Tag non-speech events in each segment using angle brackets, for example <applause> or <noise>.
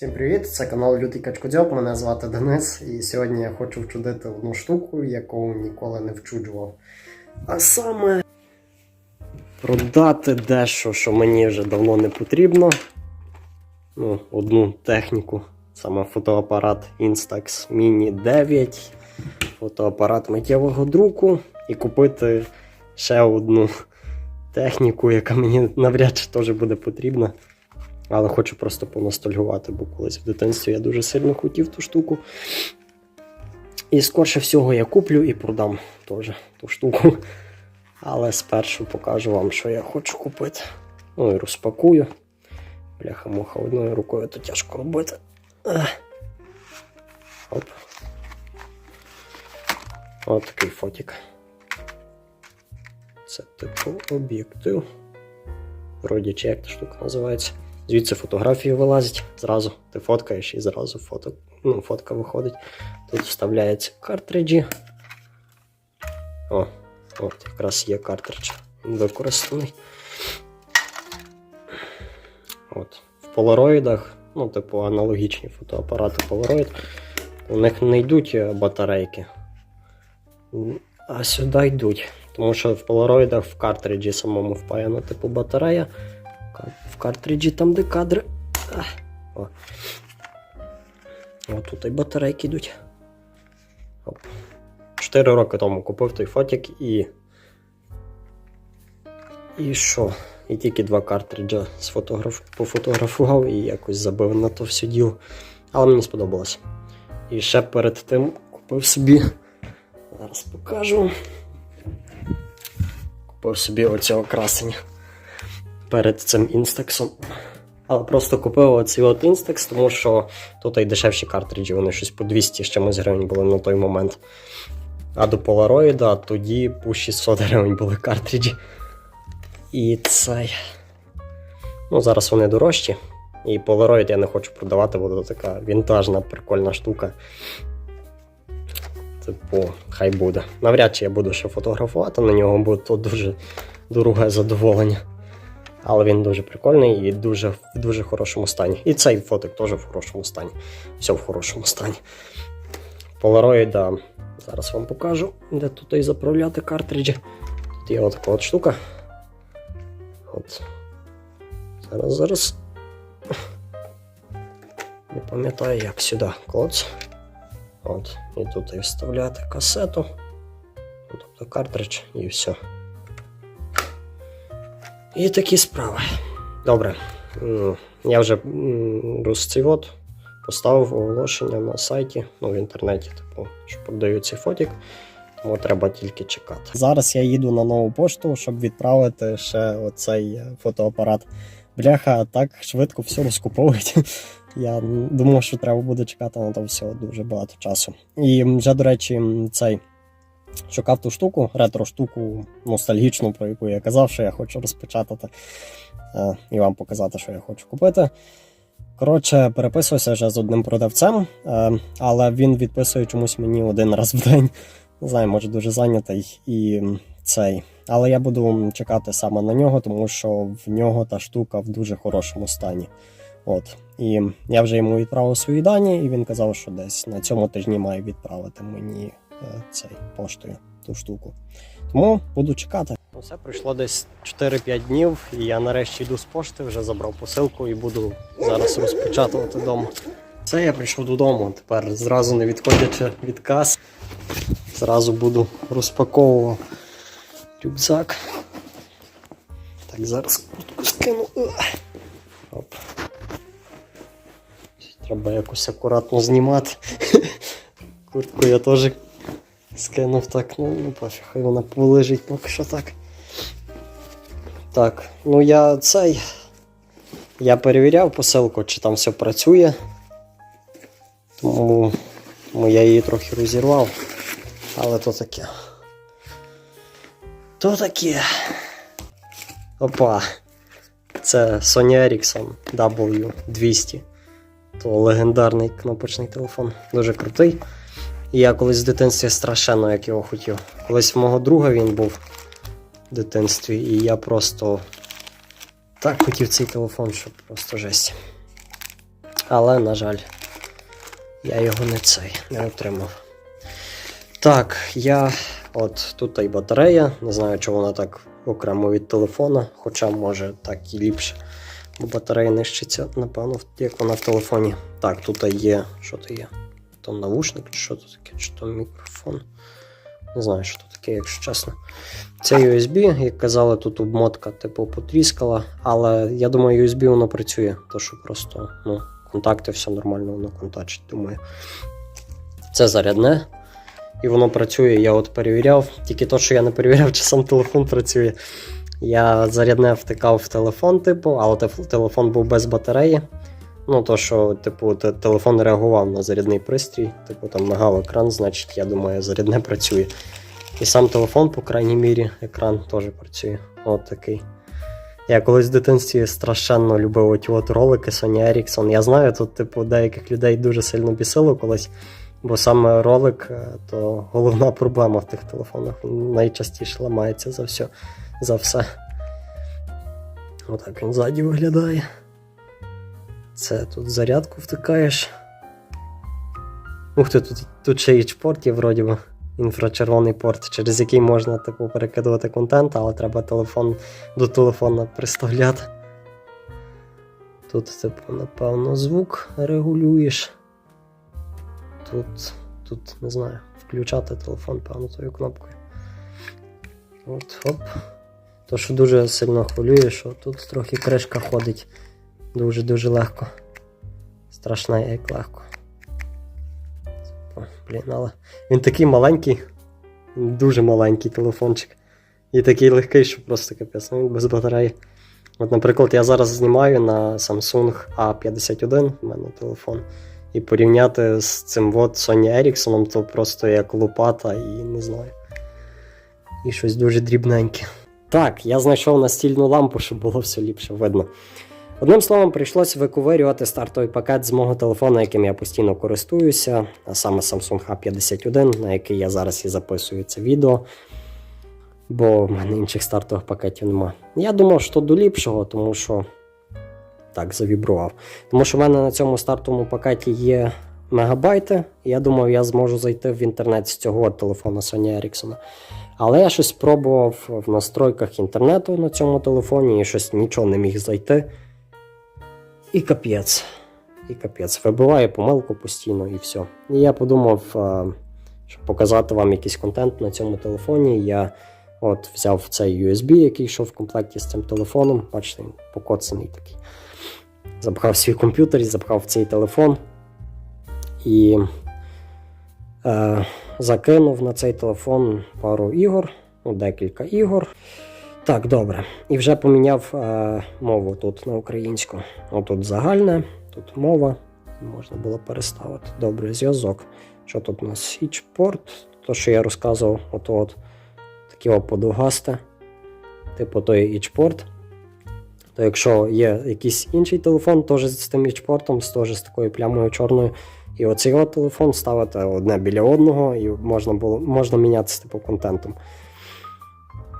Всім привіт! Це канал Лютий Качкодзьоб. Мене звати Денис, і сьогодні я хочу вчудити одну штуку, яку ніколи не вчуджував. А саме продати дещо, що мені вже давно не потрібно. Ну, одну техніку. Саме фотоапарат Instax Mini 9, фотоапарат миттєвого друку і купити ще одну техніку, яка мені навряд чи теж буде потрібна. Але хочу просто поностальгувати, бо колись в дитинстві я дуже сильно хотів ту штуку. І скорше всього я куплю і продам теж ту штуку. Але спершу покажу вам, що я хочу купити. Ну і розпакую. Бляха-муха, одною рукою то тяжко робити. Оп. От такий фотик. Це типу об'єктив. Вроді чи як та штука називається. Звідси фотографії вилазять, зразу ти фоткаєш і зразу фото, ну, фотка виходить. Тут вставляються картриджі. О, от якраз є картридж. Використаний. От. В полароїдах, ну, типу, аналогічні фотоапарати Polaroid, у них не йдуть е, батарейки. А сюди йдуть. Тому що в полароїдах в картриджі самому впаяна типу батарея. Картриджі там, де кадри. О. О, тут і батарейки йдуть. Оп. Роки тому купив той фотик і. І що? І тільки два картриджа сфотограф... пофотографував і якось забив на то все діло. Але мені сподобалось. І ще перед тим купив собі. Зараз покажу. Купив собі оцього красення перед цим інстаксом. Але просто купив оцей от інстакс, тому що тут і дешевші картриджі, вони щось по 200 з чимось гривень були на той момент. А до Polaroid тоді по 600 гривень були картриджі. І цей. Ну, зараз вони дорожчі. І Polaroid я не хочу продавати, бо це така вінтажна, прикольна штука. Типу, хай буде. Навряд чи я буду ще фотографувати на нього, бо то дуже дороге задоволення. Але він дуже прикольний і дуже, в дуже хорошому стані. І цей фотик теж в хорошому стані. Все в хорошому стані. Polaroid, да, зараз вам покажу, де тут і заправляти картриджі. Тут є отака от штука. От. Зараз, зараз. Не пам'ятаю, як сюди клоц. От. І тут і вставляти касету. Тобто картридж і все. І такі справи. Добре. Я вже розцівот поставив оголошення на сайті, ну в інтернеті, типу, що продають цей фотик. Тому треба тільки чекати. Зараз я їду на нову пошту, щоб відправити ще оцей е, фотоапарат. Бляха, так швидко все розкуповують. <laughs> Я думав, що треба буде чекати на то все дуже багато часу. І вже, до речі, цей шукав ту штуку, ретро-штуку ностальгічну, про яку я казав, що я хочу розпечатати е, і вам показати, що я хочу купити. Коротше, переписувався вже з одним продавцем, е, але він відписує чомусь мені один раз в день. Не знаю, може дуже зайнятий і цей. Але я буду чекати саме на нього, тому що в нього та штука в дуже хорошому стані. От. І я вже йому відправив свої дані, і він казав, що десь на цьому тижні має відправити мені цей поштою ту штуку. Тому буду чекати. Все пройшло десь 4-5 днів, і я нарешті йду з пошти, вже забрав посилку і буду зараз розпечатувати вдома. Все, я прийшов додому. Тепер зразу не відходячи від кас, зразу буду розпаковував рюкзак. Так, зараз куртку скину. Оп. Треба якось акуратно знімати. Куртку я теж скинув так, ну, ну пофіг, хай вона полежить поки що так. Так, ну я цей. Я перевіряв посилку, чи там все працює. Тому, тому я її трохи розірвав. Але то таке. То таке. Опа. Це Sony Ericsson W200. То легендарний кнопочний телефон. Дуже крутий. І я колись в дитинстві страшенно як його хотів. Колись в мого друга він був в дитинстві, і я просто так хотів цей телефон, що просто жесть. але, на жаль, я його не цей не отримав. Так, я от тут і батарея. Не знаю, чи вона так окремо від телефона, хоча може так і ліпше. Бо батарея нищиться, напевно, як вона в телефоні. Так, тут є. Що то є? То навушник, що то таке, чи то мікрофон. Не знаю, що то таке, якщо чесно. Це USB, як казали, тут обмотка, типу, потріскала, але я думаю, USB воно працює, то що просто ну, контакти, все нормально, воно контачить, думаю. Це зарядне. І воно працює, я от перевіряв. Тільки то, що я не перевіряв, чи сам телефон працює. Я зарядне втикав в телефон, типу, але телефон був без батареї. Ну, то, що, типу, телефон реагував на зарядний пристрій, типу там мигав екран, значить, я думаю, зарядне працює. І сам телефон, по крайній мірі, екран теж працює. От такий. Я колись в дитинстві страшенно любив оті от ролики Sony Ericsson. Я знаю, тут, типу, деяких людей дуже сильно бісило колись, бо саме ролик е, то головна проблема в тих телефонах. Він найчастіше ламається за все. За все. Отак він ззаді виглядає. Це тут зарядку втикаєш. Ух ти, тут, тут ще і порт є, вроді би. Інфрачервоний порт, через який можна типу, перекидувати контент, але треба телефон до телефона приставляти. Тут, типу, напевно, звук регулюєш. Тут, тут, не знаю, включати телефон, певно, тою кнопкою. От, оп. То, що дуже сильно хвилює, що тут трохи кришка ходить дуже-дуже легко. Страшно, як легко. Блін, але він такий маленький, дуже маленький телефончик. І такий легкий, що просто капець, ну, він без батареї. От, наприклад, я зараз знімаю на Samsung A51, в мене телефон, і порівняти з цим от Sony Ericsson, то просто як лопата і не знаю. І щось дуже дрібненьке. Так, я знайшов настільну лампу, щоб було все ліпше видно. Одним словом, прийшлося виковирювати стартовий пакет з мого телефону, яким я постійно користуюся, а саме Samsung A51, на який я зараз і записую це відео. Бо в мене інших стартових пакетів нема. Я думав, що до ліпшого, тому що так, завібрував. Тому що в мене на цьому стартовому пакеті є мегабайти, і я думав, я зможу зайти в інтернет з цього телефона Sony Ericsson. Але я щось спробував в настройках інтернету на цьому телефоні і щось нічого не міг зайти. І капець. І капець. Вибиває помилку постійно і все. І я подумав, е, щоб показати вам якийсь контент на цьому телефоні. Я от взяв цей USB, який йшов в комплекті з цим телефоном. Бачите, він покоцаний такий. Запхав свій комп'ютер і запхав цей телефон. І е, закинув на цей телефон пару ігор, ну, декілька ігор. Так, добре. І вже поміняв е, мову тут на українську. Отут загальне, тут мова. Можна було переставити. Добре, зв'язок. Що тут у нас? Ічпорт, то, що я розказував, от от таке о. Типу той ічпорт. То якщо є якийсь інший телефон, теж з тим ічпортом, теж з такою плямою чорною. І оцей от телефон ставити одне біля одного, і можна було можна мінятися типу контентом.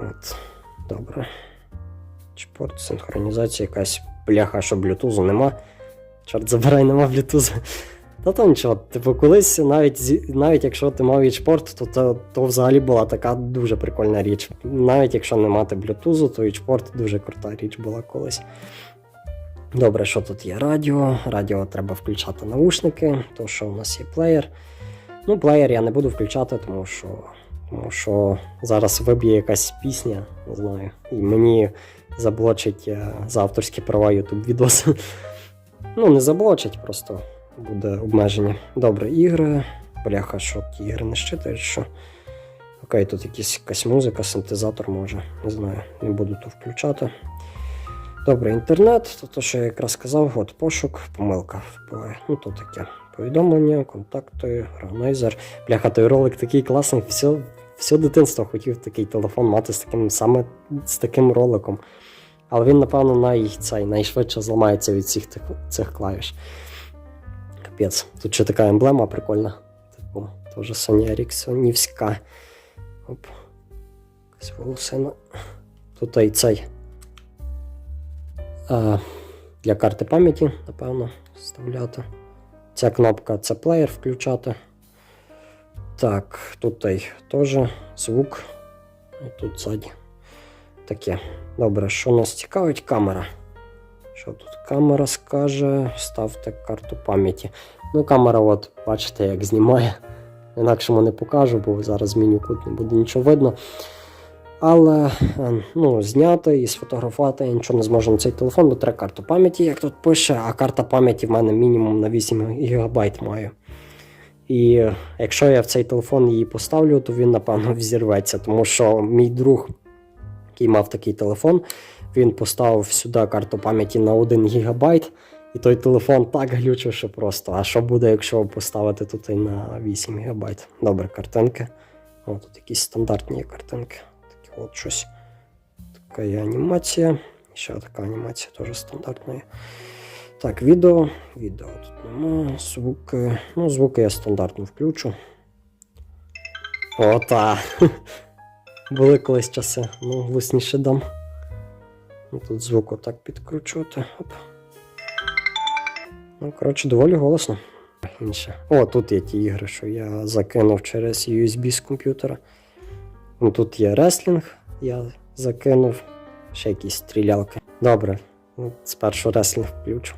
От. Добре. Чпорт, синхронізація якась бляха, що блютузу нема. Чорт забирай, нема блютузу. Та то нічого, типу, колись, навіть, навіть якщо ти мав ічпорт, то, то то взагалі була така дуже прикольна річ. Навіть якщо не мати блютузу, то ічпорт дуже крута річ була колись. Добре, що тут є радіо. Радіо треба включати наушники, то що у нас є плеєр. Ну, плеєр я не буду включати, тому що що зараз виб'є якась пісня, не знаю, і мені заблочить е, за авторські права YouTube відоси. <laughs> Ну, не заблочить, просто буде обмеження. Добре, ігри. Бляха, що ті ігри не щитають, що. Окей, тут якісь, якась музика, синтезатор може. Не знаю, не буду то включати. Добре, інтернет, то те, що я якраз сказав, от пошук, помилка вбиває. Ну, то таке. Повідомлення, контакти, органайзер. Бляха, той ролик такий класний. Все, все дитинство хотів такий телефон мати з таким саме з таким роликом. Але він, напевно, най, цей, найшвидше зламається від всіх тих, цих клавіш. Капець. Тут ще така емблема прикольна. Типу, теж Sony Ericssonівська. Оп. Якась волосина. Тут і цей. А, для карти пам'яті, напевно, вставляти. Ця кнопка це плеєр включати. Так, тут теж звук. І тут ззаді. Таке. Добре, що нас цікавить? Камера. Що тут камера скаже? Ставте карту пам'яті. Ну, камера, от, бачите, як знімає. Інакшому не покажу, бо зараз зміню кут, не буде нічого видно. Але е, ну, зняти і сфотографувати я нічого не зможу на цей телефон, бо треба карту пам'яті, як тут пише, а карта пам'яті в мене мінімум на 8 ГБ має. І якщо я в цей телефон її поставлю, то він, напевно, <laughs> взірветься, тому що мій друг, який мав такий телефон, він поставив сюди карту пам'яті на 1 ГБ, і той телефон так глючив, що просто. А що буде, якщо поставити тут і на 8 ГБ? Добре, картинки. О, тут якісь стандартні картинки. Такі от щось. Така є анімація. Ще така анімація теж стандартна. Так, відео. Відео тут нема. Звуки. Ну, звуки я стандартно включу. Ота. <laughs> Були колись часи. Ну, голосніше дам. Ну, Тут звук отак підкручувати. Оп. Ну, коротше, доволі голосно. Інше. О, тут є ті ігри, що я закинув через USB з комп'ютера. Ну, тут є реслінг, я закинув. Ще якісь стрілялки. Добре. Ну, спершу реслінг включу.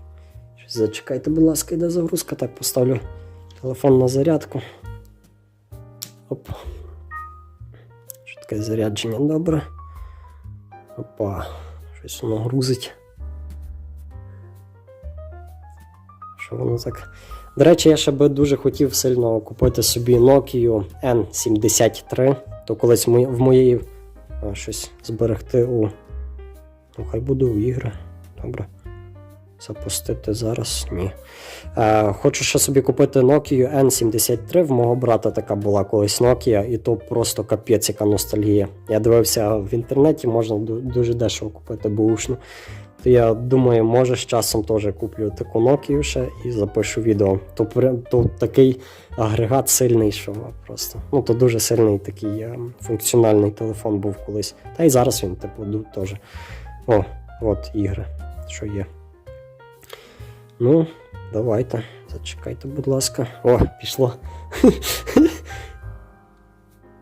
Зачекайте, будь ласка, йде загрузка. Так, поставлю телефон на зарядку. Оп. Таке зарядження добре. Опа. Щось воно грузить. Що воно так. До речі, я ще би дуже хотів сильно купити собі Nokia N73, то колись в моєї щось зберегти у. Ну, хай буде у ігри. Добре. Запустити зараз. Ні. Е, хочу ще собі купити Nokia N73. В мого брата така була колись Nokia, і то просто капець, яка ностальгія. Я дивився в інтернеті, можна дуже дешево купити бушну. То я думаю, може з часом теж куплю таку Nokia ще і запишу відео. То, то такий агрегат сильний, що просто. Ну, то дуже сильний такий е, функціональний телефон був колись. Та й зараз він, типу, теж. О, от ігри, що є. Ну, давайте. Зачекайте, будь ласка. О, пішло. <laughs>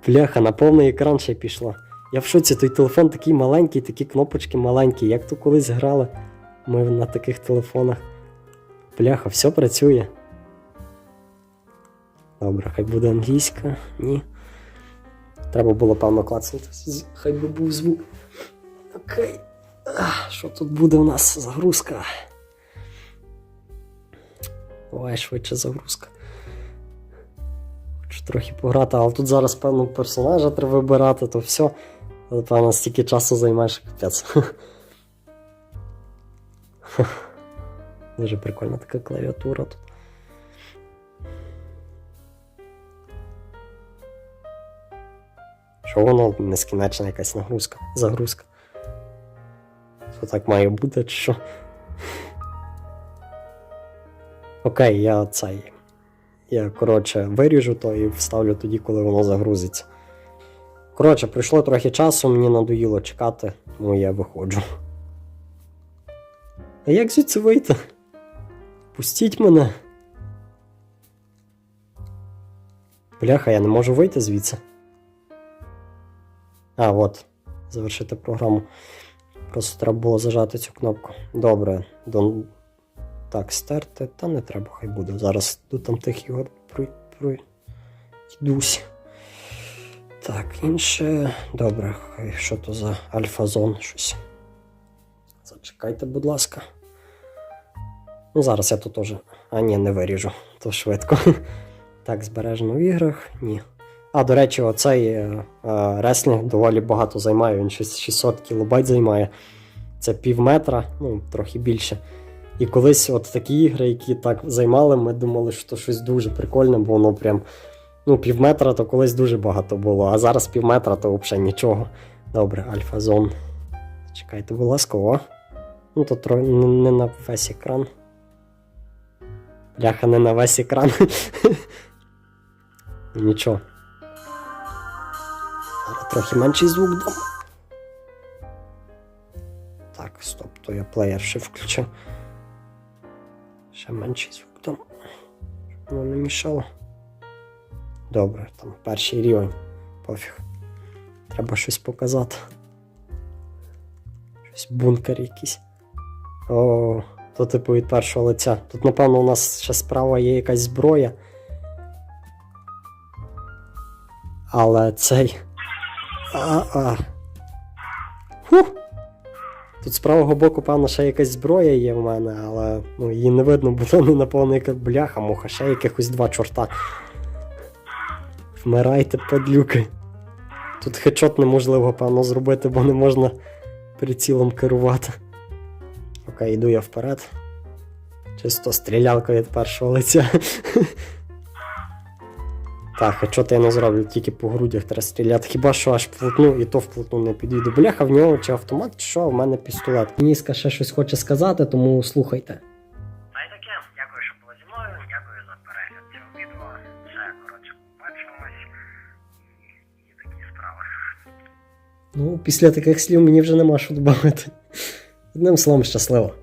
Бляха, на повний екран ще пішло. Я в шоці, той телефон такий маленький, такі кнопочки маленькі. Як то колись грали ми на таких телефонах. Бляха, все працює. Добре, хай буде англійська. Ні. Треба було, певно, клацнути. Хай би був звук. Окей. Що тут буде у нас? Загрузка. Давай швидше загрузка. Хочу трохи пограти, але тут зараз, певно, персонажа треба вибирати, то все. Певно, стільки часу займає, що капець. Дуже прикольна така клавіатура тут. Що воно нескінчена якась нагрузка, загрузка. Що так має бути, чи що? Окей, я цей. Я, коротше, виріжу то і вставлю тоді, коли воно загрузиться. Коротше, пройшло трохи часу, мені надоїло чекати, тому я виходжу. А як звідси вийти? Пустіть мене. Бляха, я не можу вийти звідси. А, от. Завершити програму. Просто треба було зажати цю кнопку. Добре. Дон... Так, стерти, та не треба, хай буде. Зараз до там тих ігор пройдусь. Так, інше. Добре, хай що то за альфа-зон щось. Зачекайте, будь ласка. Ну, зараз я тут теж. А, ні, не виріжу, то швидко. <laughs> Так, збережено в іграх. Ні. А, до речі, оцей е, е, реслінг доволі багато займає, він щось 600 кілобайт займає. Це пів метра, ну, трохи більше. І колись от такі ігри, які так займали, ми думали, що щось дуже прикольне, бо воно прям ну, пів метра то колись дуже багато було, а зараз пів метра то взагалі нічого. Добре, альфа-зон. Чекайте, будь ласка, о. Ну, то тро... не, на весь екран. Бляха, не на весь екран. <laughs> Нічого. Трохи менший звук дам. Так, стоп, то я плеєр ще включив. Менший звук там. Щоб воно не мішало. Добре, там перший рівень. Пофіг. Треба щось показати. Щось бункер якийсь. О, то типу від першого лиця. Тут, напевно, у нас ще справа є якась зброя. Але цей. А-а. Фух. Тут з правого боку, певно, ще якась зброя є в мене, але ну, її не видно, бо там не напевно бляха, муха, ще якихось два чорта. Вмирайте, падлюки. Тут хедшот неможливо, певно, зробити, бо не можна прицілом керувати. Окей, йду я вперед. Чисто стрілялка від першого лиця. Так, хедшот я не зроблю, тільки по грудях треба стріляти. Хіба що аж вплотну, і то вплотну не підійду. Бляха, в нього чи автомат, чи що, в мене пістолет. Ніска ще щось хоче сказати, тому слухайте. Та й таке, дякую, що були зі мною, дякую за перегляд цього відео. Все, коротше, побачимось. І такі справи. Ну, після таких слів мені вже нема що додати. Одним словом, щасливо.